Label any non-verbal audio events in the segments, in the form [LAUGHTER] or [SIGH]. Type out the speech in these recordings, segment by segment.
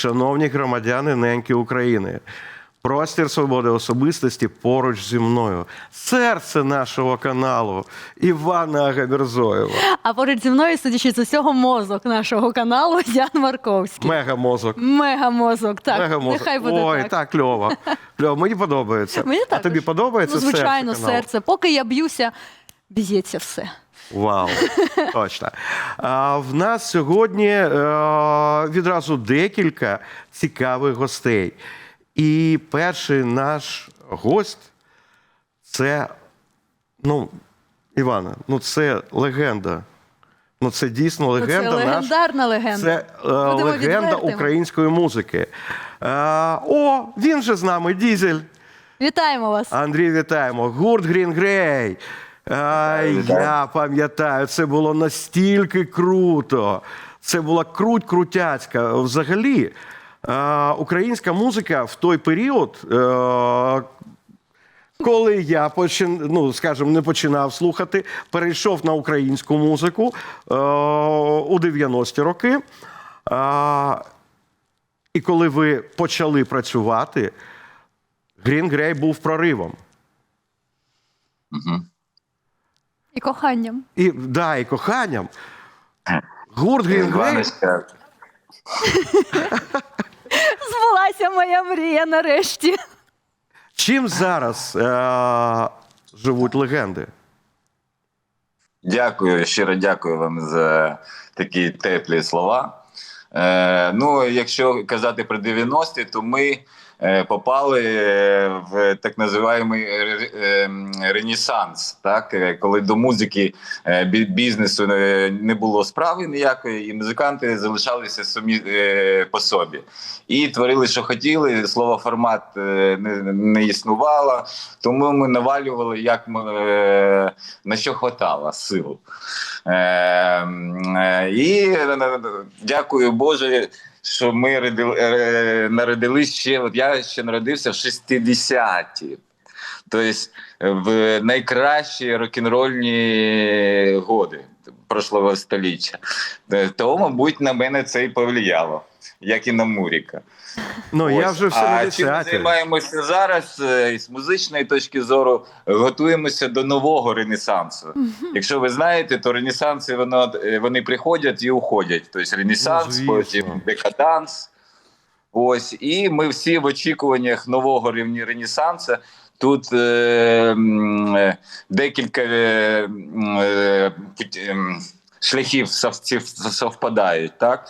шановні громадяни неньки України. Простір свободи особистості поруч зі мною. Серце нашого каналу Івана Агамірзоєва. А поруч зі мною, судячи з усього, мозок нашого каналу [LAUGHS] Ян Марковський. Мегамозок. Мегамозок, так. Мегамозок. Нехай буде Ой, так. так, кльово. Кльово, [LAUGHS] мені подобається. Мені а також. тобі подобається Ну, звичайно, серце серце. Поки я б'юся, б'ється все. Вау, точно. А, в нас сьогодні е, відразу декілька цікавих гостей. І перший наш гость це, ну, Івана, ну це легенда. Ну, це дійсно Ну, легенда. це наш- легендарна легенда. Це е, легенда відвертими. української музики. Е, о, він же з нами, Дізель. Вітаємо вас. Андрій, вітаємо. Гурт Green Grey. Ай, я пам'ятаю, це було настільки круто. Це була круть крутяцька. Взагалі, е, українська музика в той період. Е, коли я почин, ну, скажімо, не починав слухати, перейшов на українську музику е, у 90-ті роки. Е, і коли ви почали працювати, Green Grey був проривом. Мгм. І коханням. І, да, і коханням. Гурт Grey [LAUGHS] Збулася моя мрія нарешті. Чим зараз е- живуть легенди? Дякую, щиро дякую вам за такі теплі слова. Е, ну, якщо казати про 90-ті, то ми попали е, в так називаємо ре- е, ренесанс, так? Е, коли до музики е, бізнесу е, не було справи ніякої, і музиканти залишалися самі е, по собі. І творили, що хотіли. Слово формат е, не, не існувало, тому ми навалювали, як ми, е, на що хватало сил. Е, е, і е, дякую Боже, що ми родили, е, народились ще. От я ще народився в 60-ті. Тобто в найкращі рок-н-рольні годи прошлого століття. Е, То, мабуть, на мене це і повлияло, як і на Муріка. Ну, я вже в а чим ми займаємося зараз е, з музичної точки зору, готуємося до нового ренесансу. Якщо ви знаєте, то ренесанси воно, е, вони приходять і уходять. Тобто ренесанс, Ну, потім декаданс. Ось, і ми всі в очікуваннях нового рівня ренесансу. Тут е, е, декілька е, е, ем, шляхів совпадають. Так?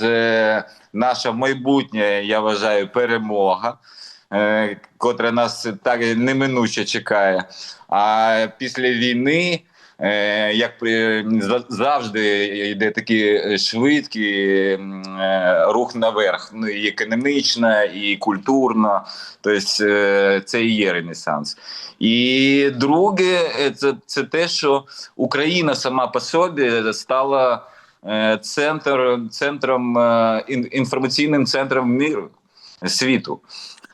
Це наша майбутня, я вважаю, перемога, е, котра нас так неминуче чекає. А після війни. е, Як завжди йде такий швидкий е, рух наверх, ну і економічно, і культурно. Тобто це і є ренесанс. І друге, це, це те, що Україна сама по собі стала центр, центром е, ін- інформаційним центром світу.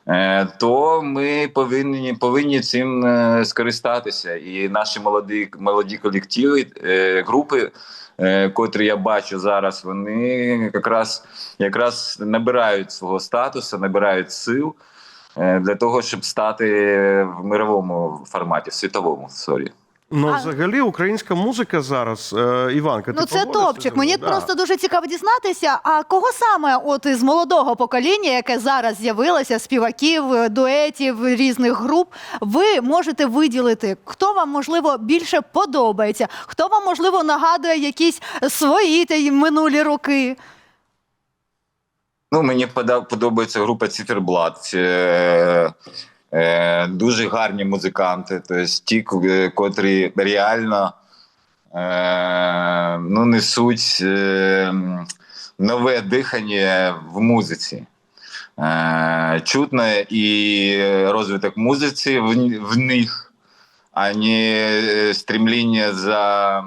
Е, То ми повинні повинні цим е, скористатися. І наші молоді молоді колективи, е, групи, е, котрі я бачу зараз, вони якраз якраз набирають свого статусу, набирають сил е, для того, щоб стати в мировому форматі, в світовому сорі. Ну, А- взагалі, українська музика зараз, е, Іванка, ти Ну, це погодишся топчик. Мені? Да. просто дуже цікаво дізнатися. А кого саме, от із молодого покоління, яке зараз з'явилося, співаків, е, дуетів різних груп, ви можете виділити, хто вам можливо більше подобається, хто вам можливо нагадує якісь свої та й минулі роки. Ну, мені пода- подобається група Циферблат. Е, е, дуже гарні музиканти, тобто ті, котрі реально е, ну, несуть е, нове дихання в музиці. Е, чутно і розвиток музиці в, в них, а не стремління за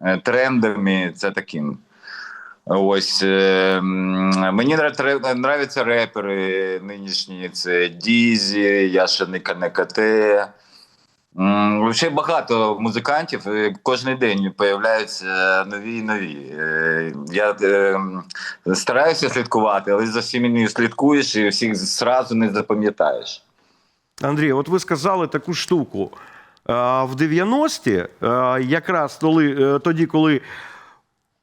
е, трендами. Це таким. Ось е, мені нрав- нравляться репери нинішні. Це Дізі, Яша Никанекате, М, Ще багато музикантів. е, Кожен день появляються нові і нові. Е, Я стараюся слідкувати, але за всіми не слідкуєш і всіх зразу не запам'ятаєш. Андрій, от ви сказали таку штуку. В 90-ті, е, якраз тоді коли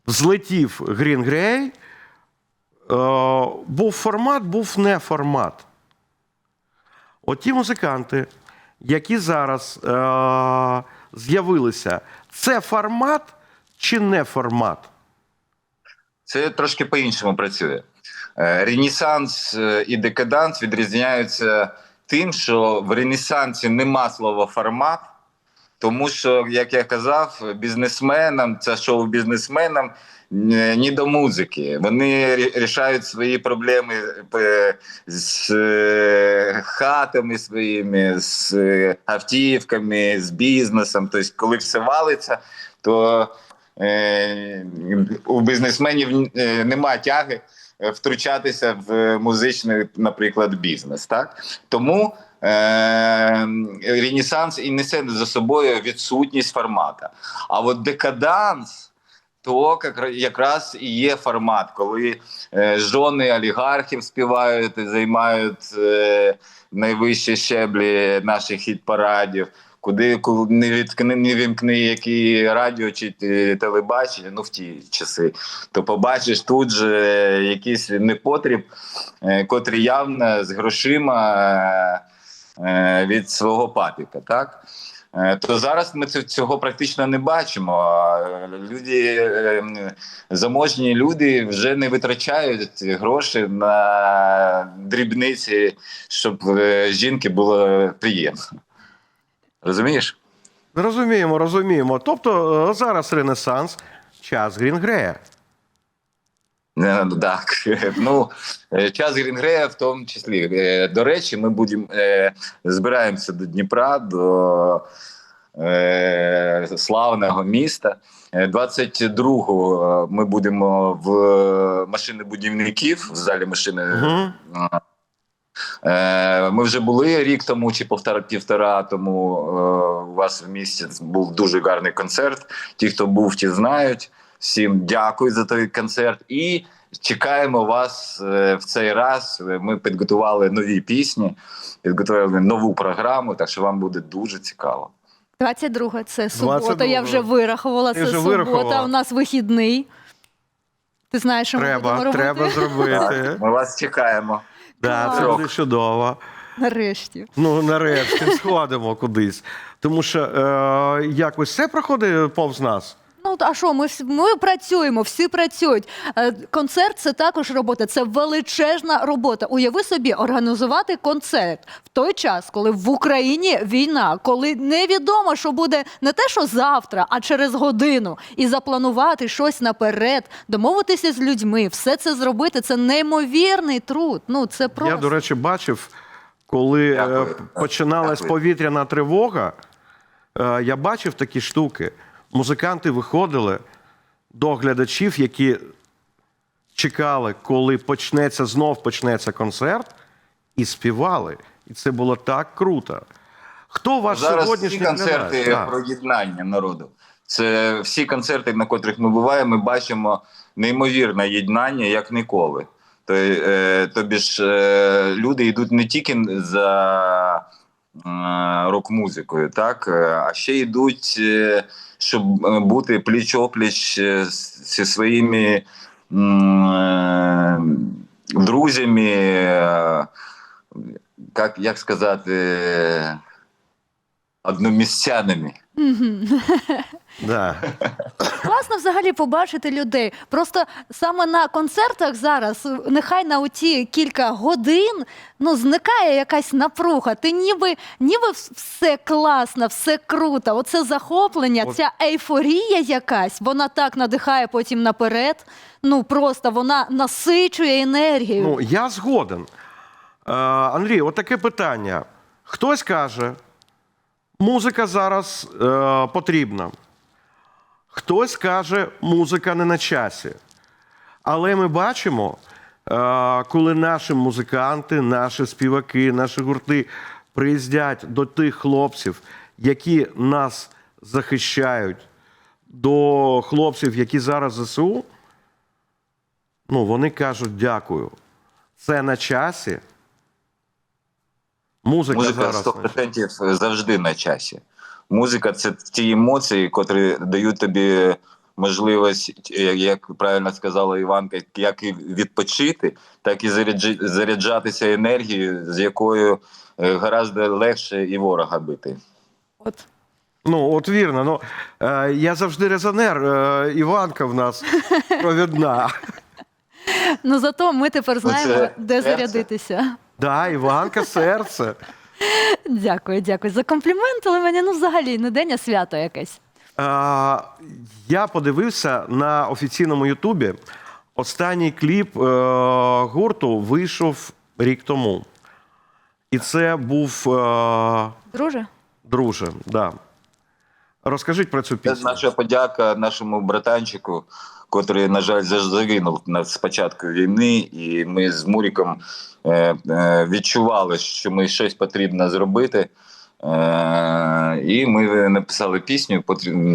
злетів Green Grey, е, був формат, був не формат. От ті музиканти, які зараз е, з'явилися, це формат чи не формат? Це трошки по-іншому працює. Е, Ренесанс е, і декаданс відрізняються тим, що в Ренесансі нема слова формат, тому що, як я казав, бізнесменам, це шоу бізнесменам е, ні до музики. Вони рішають свої проблеми е, з е, хатами своїми, з автівками, з бізнесом. Тобто, коли все валиться, то у бізнесменів немає тяги втручатися в музичний, наприклад, бізнес. Так? Тому Ренесанс і несе за собою відсутність формата. А от декаданс. То якраз і є формат, коли е, жони олігархів співають і займають е, найвищі щеблі наших хіт-парадів, куди коли не відкни, не вімкни який радіо чи телебачення, ну в ті часи, то побачиш тут же якийсь непотріб, е, котрий явно з грошима е, е, від свого папіка, так? Е, То зараз ми цього практично не бачимо. Е, Люди, е, заможні люди вже не витрачають гроші на дрібниці, щоб е, жінки було приємно. Розумієш? Розуміємо, розуміємо. Тобто е, зараз Ренесанс, час Грінгрея. Е, Так, [LAUGHS] ну е, час Грінгрея в тому числі. Е, До речі, ми будемо збираємося до Дніпра, до славного міста. Е, 22-го ми будемо в машини будівників в залі машини. Угу. Ми вже були рік тому чи півтора, півтора тому у вас в місті був дуже гарний концерт. Ті, хто був, ті знають. Всім дякую за той концерт. І чекаємо вас е, в цей раз. Ми підготували нові пісні, підготували нову програму, так що вам буде дуже цікаво. 22 це субота. 22. Я вже вирахувала. Ти Це вже субота. вирахувала. У нас вихідний. Ти знаєш, що ми Треба, будемо треба зробити. [LAUGHS] Ми вас чекаємо. Да, це буде чудово. Нарешті. Ну, нарешті сходимо кудись. Тому що е, якось все проходить повз нас. Ну а що, ми ми працюємо, всі працюють. Е, Концерт це також робота, це величезна робота. Уяви собі, організувати концерт в той час, коли в Україні війна, коли невідомо, що буде не те, що завтра, а через годину, і запланувати щось наперед, домовитися з людьми, все це зробити. Це неймовірний труд. Ну це просто Я, до речі, бачив, коли е, Дякую. починалась Дякую. повітряна тривога, е, я бачив такі штуки. Музиканти виходили до глядачів, які чекали, коли почнеться знов почнеться концерт, і співали. І це було так круто. Хто ваш Зараз сьогоднішній всі концерти глядач? Про єднання народу. Це всі концерти, на котрих ми буваємо, ми бачимо неймовірне єднання як ніколи. Е, тобі ж е, люди йдуть не тільки за рок-музикою, так, е, а ще йдуть, е, щоб е, бути пліч-опліч е, зі своїми е, друзями. е, Як, як сказати, е, одномісцянами. Да. Класно взагалі побачити людей. Просто саме на концертах зараз, нехай на оті кілька годин, ну зникає якась напруга. Ти ніби, ніби все класно, все круто. Оце захоплення, От- ця ейфорія якась, вона так надихає потім наперед. Ну просто вона насичує енергію. Ну, я згоден. Е, Андрій, от таке питання. Хтось каже, музика зараз е, потрібна. Хтось каже, музика не на часі. Але ми бачимо, е, коли наші музиканти, наші співаки, наші гурти приїздять до тих хлопців, які нас захищають, до хлопців, які зараз ЗСУ, ну, вони кажуть дякую. Це на часі. Музика, Музика зараз. 100% завжди на часі. Музика це ті емоції, котрі дають тобі можливість, як правильно сказала Іванка, як і відпочити, так і заряджатися енергією, з якою е, гораздо легше і ворога бити. От. Ну, от вірно. Ну, е, я завжди резонер. Е, Іванка в нас провідна. Ну зато ми тепер знаємо, це де зарядитися. Да, Іванка серце. Дякую, дякую за комплімент, але мені ну взагалі не день, а свято якесь. Е, я подивився на офіційному Ютубі. Останній кліп е, гурту вийшов рік тому. І це був е, Друже? друже. Да. Розкажіть про цю Це пісню. наша подяка нашому братанчику, котрий, на жаль, загинув на з початку війни, і ми з Муріком е, е, відчували, що ми щось потрібно зробити. Е, і ми написали пісню,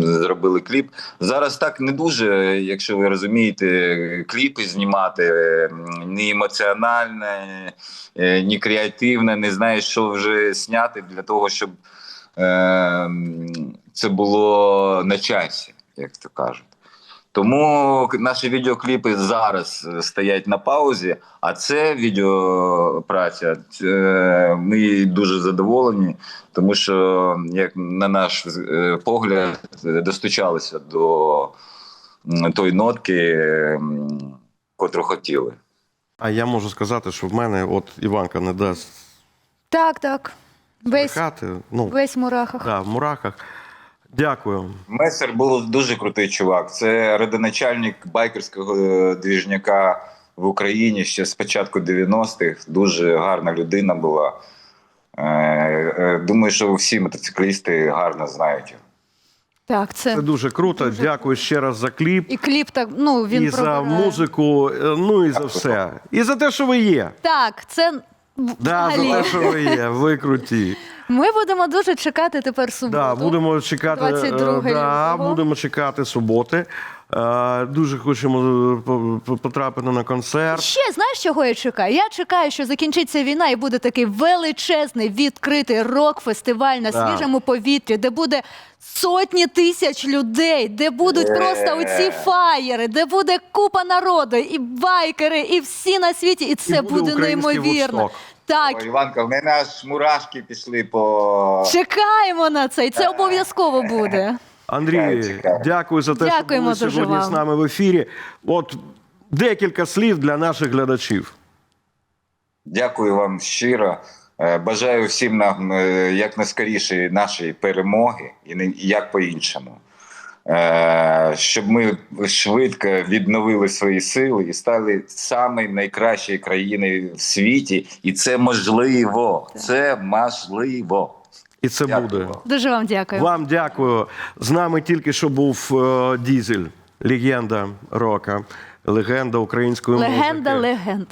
зробили кліп. Зараз так не дуже, якщо ви розумієте, кліпи знімати е, ні емоціонально, е, ні креативно, не знаєш, що вже зняти для того, щоб е, це було на часі, як то кажуть. Тому наші відеокліпи зараз е, стоять на паузі, а це відеопраця. це Ми дуже задоволені, тому що, як на наш е, погляд, е, достучалися до тої нотки, котру хотіли. А я можу сказати, що в мене от Іванка не дасть Так, так. Весь, брехати. Ну, весь в мурахах. да, в мурахах. Дякую. Месер був дуже крутий чувак. Це родоначальник байкерського е, двіжняка в Україні ще з початку 90-х. Дуже гарна людина була. Е, е, Думаю, що всі мотоциклісти гарно знають його. Так, це. Це дуже круто. Дякую ще раз за кліп. І кліп так, ну він і за музику, ну і за все. І за те, що ви є. Так, це Да, за те, що ви є. Ви круті. Ми будемо дуже чекати тепер суботу. Да, будемо чекати, е, 22 да, лютого. будемо чекати суботи. Е, Дуже хочемо е, по- по- потрапити на концерт. Ще знаєш, чого я чекаю? Я чекаю, що закінчиться війна і буде такий величезний відкритий рок-фестиваль на Да. свіжому повітрі, де буде сотні тисяч людей, де будуть Е. просто оці фаєри, де буде купа народу, і байкери, і всі на світі, і це буде буде український неймовірно. Так, О, Іванка, в мене аж мурашки пішли по чекаємо на це, і це обов'язково буде. Андрій, дякую за те, Дякуємо що були дуже сьогодні вам. з нами в ефірі. От декілька слів для наших глядачів. Дякую вам щиро. Е, Бажаю всім нам е, якнайскоріше нашої перемоги і не- і як по-іншому. Е, Щоб ми швидко відновили свої сили і стали самою найкращою країною в світі. І це можливо. Це можливо. І це Дякую буде. Дуже вам дякую. Вам дякую. З нами тільки що був е, Дізель, легенда рока, легенда української Легенда музики. легенд.